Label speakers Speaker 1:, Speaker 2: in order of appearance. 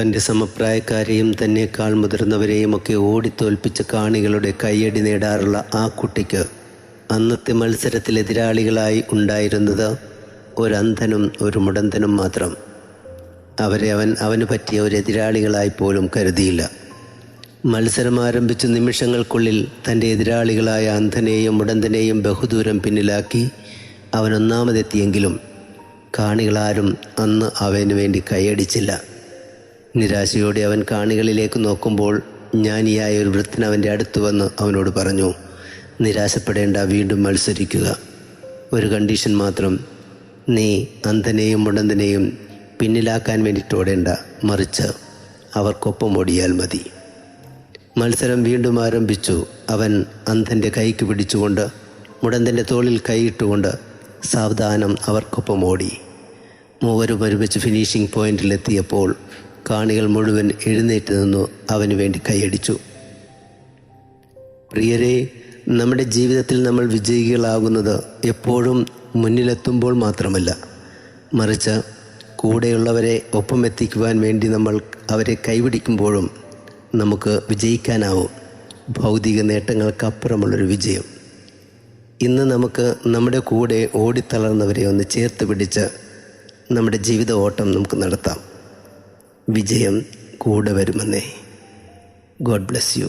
Speaker 1: തന്റെ സമപ്രായക്കാരെയും തന്നെക്കാൾ മുതിർന്നവരെയും ഒക്കെ ഓടിത്തോൽപ്പിച്ച കാണികളുടെ കയ്യടി നേടാറുള്ള ആ കുട്ടിക്ക് അന്നത്തെ മത്സരത്തിൽ എതിരാളികളായി ഉണ്ടായിരുന്നത് ഒരന്ധനും ഒരു മുടന്തനും മാത്രം. അവരെ അവൻ അവന് പറ്റിയ ഒരു എതിരാളികളായി പോലും കരുതിയില്ല. മത്സരം ആരംഭിച്ച നിമിഷങ്ങൾക്കുള്ളിൽ തന്റെ എതിരാളികളായ അന്ധനെയും മുടന്തനെയും ബഹുദൂരം പിന്നിലാക്കി അവൻ ഒന്നാമതെത്തിയെങ്കിലും കാണികളാരും അന്ന് അവന് വേണ്ടി കൈയടിച്ചില്ല. നിരാശയോടെ അവൻ കാണികളിലേക്ക് നോക്കുമ്പോൾ ജ്ഞാനിയായ ഒരു വൃത്തൻ അവന്റെ അടുത്ത് വന്ന് അവനോട് പറഞ്ഞു നിരാശപ്പെടേണ്ട വീണ്ടും മത്സരിക്കുക. ഒരു കണ്ടീഷൻ മാത്രം നീ അന്ധനെയും മുടന്തനെയും പിന്നിലാക്കാൻ വേണ്ടിയിട്ട് ഓടേണ്ട മറിച്ച് അവർക്കൊപ്പം ഓടിയാൽ മതി. മത്സരം വീണ്ടും ആരംഭിച്ചു. അവൻ അന്ധന്റെ കൈക്ക് പിടിച്ചുകൊണ്ട് മുടന്തന്റെ തോളിൽ കൈയിട്ടുകൊണ്ട് സാവധാനം അവർക്കൊപ്പം ഓടി. മൂവരും ഒരുമിച്ച് ഫിനിഷിംഗ് പോയിന്റിലെത്തിയപ്പോൾ കാണികൾ മുഴുവൻ എഴുന്നേറ്റ് നിന്നു അവന് വേണ്ടി കൈയടിച്ചു. പ്രിയരെ നമ്മുടെ ജീവിതത്തിൽ നമ്മൾ വിജയികളാകുന്നത് എപ്പോഴും മുന്നിലെത്തുമ്പോൾ മാത്രമല്ല. മറിച്ച് കൂടെയുള്ളവരെ ഒപ്പം എത്തിക്കുവാൻ വേണ്ടി നമ്മൾ അവരെ കൈപിടിക്കുമ്പോഴും നമുക്ക് വിജയിക്കാനാവും. ഭൗതിക നേട്ടങ്ങൾക്കപ്പുറമുള്ളൊരു വിജയം. ഇന്ന് നമുക്ക് നമ്മുടെ കൂടെ ഓടിത്തളർന്നവരെ ഒന്ന് ചേർത്ത് പിടിച്ച് നമ്മുടെ ജീവിത ഓട്ടം നമുക്ക് നടത്താം. വിജയം കൂടെ വരുമെന്നേ. God bless you